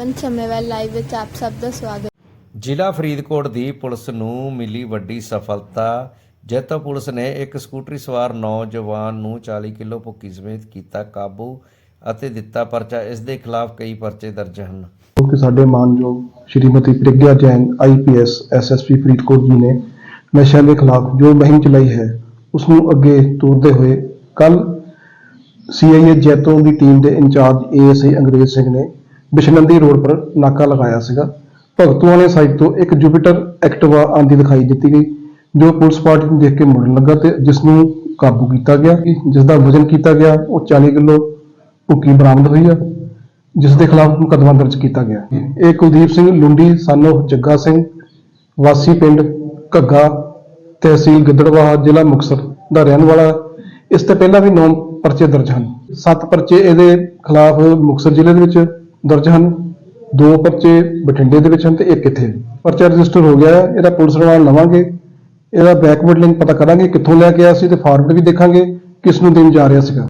ਜਵਨ ਸਮੇਵਾਲ ਲਾਈਵ ਵਿੱਚ ਆਪ ਸਭ ਦਾ ਸਵਾਗਤ ਜ਼ਿਲ੍ਹਾ ਫਰੀਦਕੋਟ ਦੀ ਪੁਲਿਸ ਨੂੰ ਮਿਲੀ ਵੱਡੀ ਸਫਲਤਾ ਜੈਤੋ ਪੁਲਿਸ ਨੇ ਇੱਕ ਸਕੂਟਰੀ ਸਵਾਰ ਨੌਜਵਾਨ ਨੂੰ 40 ਕਿਲੋ ਭੁੱਕੀ ਸਮੇਤ ਕੀਤਾ ਕਾਬੂ ਅਤੇ ਦਿੱਤਾ ਪਰਚਾ। ਇਸ ਦੇ ਖਿਲਾਫ ਕਈ ਪਰਚੇ ਦਰਜ ਹਨ। ਕਿ ਸਾਡੇ ਮਾਨਯੋਗ ਸ਼੍ਰੀਮਤੀ ਪ੍ਰਗਿਆ ਜੈਨ ਆਈਪੀਐਸ ਐਸਐਸਪੀ ਫਰੀਦਕੋਟ ਜੀ ਨੇ ਨਸ਼ਿਆਂ ਦੇ ਖਿਲਾਫ ਜੋ ਮੁਹਿੰਮ ਚਲਾਈ ਹੈ ਉਸ ਨੂੰ ਅੱਗੇ ਤੋਰਦੇ ਹੋਏ ਕੱਲ ਸੀਆਈਏ ਜੈਤੋਂ ਦੀ ਟੀਮ ਦੇ ਇੰਚਾਰਜ ਏਐਸਆਈ ਅੰਗਰੇਜ਼ ਸਿੰਘ ਨੇ ਬਿਸ਼ਨੰਦੀ ਰੋਡ ਪਰ ਨਾਕਾ ਲਗਾਇਆ ਸੀਗਾ। ਭਗਤੂ ਵਾਲੇ ਸਾਈਡ ਤੋਂ ਇੱਕ ਜੁਪੀਟਰ ਐਕਟਿਵਾ ਆਂਦੀ ਦਿਖਾਈ ਦਿੱਤੀ ਗਈ, ਜੋ ਪੁਲਿਸ ਪਾਰਟੀ ਨੂੰ ਦੇਖ ਕੇ ਮੁੜਨ ਲੱਗਾ ਤੇ ਜਿਸ ਨੂੰ ਕਾਬੂ ਕੀਤਾ ਗਿਆ ਜਿਸ ਦਾ ਵਜ਼ਨ ਕੀਤਾ ਗਿਆ, ਉਹ 40 ਕਿਲੋ ਭੁੱਕੀ ਬਰਾਮਦ ਹੋਈ ਆ ਜਿਸ ਦੇ ਖਿਲਾਫ ਮੁਕੱਦਮਾ ਦਰਜ ਕੀਤਾ ਗਿਆ। ਇਹ ਕੁਲਦੀਪ ਸਿੰਘ ਲੁੰਡੀ, ਸਾਨੋ ਜੱਗਾ ਸਿੰਘ, ਵਾਸੀ ਪਿੰਡ ਘੱਗਾ, ਤਹਿਸੀਲ ਗਿੱਦੜਵਾਹਾ, ਜ਼ਿਲ੍ਹਾ ਮੁਕਤਸਰ ਦਾ ਰਹਿਣ ਵਾਲਾ। ਇਸ ਤੋਂ ਪਹਿਲਾਂ ਵੀ ਨੌ ਪਰਚੇ ਦਰਜ ਹਨ। ਸੱਤ ਪਰਚੇ ਇਹਦੇ ਖਿਲਾਫ ਮੁਕਤਸਰ ਜ਼ਿਲ੍ਹੇ ਦੇ ਵਿੱਚ ਦਰਜ ਹਨ। ਦੋ ਪਰਚੇ ਬਠਿੰਡੇ ਦੇ ਵਿੱਚ ਹਨ ਤੇ ਇੱਕ ਇੱਥੇ। ਪਰਚਾ ਰਜਿਸਟਰ ਹੋ ਗਿਆ ਹੈ, ਇਹਦਾ ਪੁਲਿਸ ਰਿਮਾਂਡ ਲਵਾਂਗੇ। ਇਹਦਾ ਬੈਕਵਰਡ ਲਿੰਕ ਪਤਾ ਕਰਾਂਗੇ ਕਿੱਥੋਂ ਲੈ ਕੇ ਆਇਆ ਸੀ ਤੇ ਫਾਰਵਰਡ ਵੀ ਦੇਖਾਂਗੇ ਕਿਸ ਨੂੰ ਦੇਣ ਜਾ ਰਿਹਾ ਸੀਗਾ।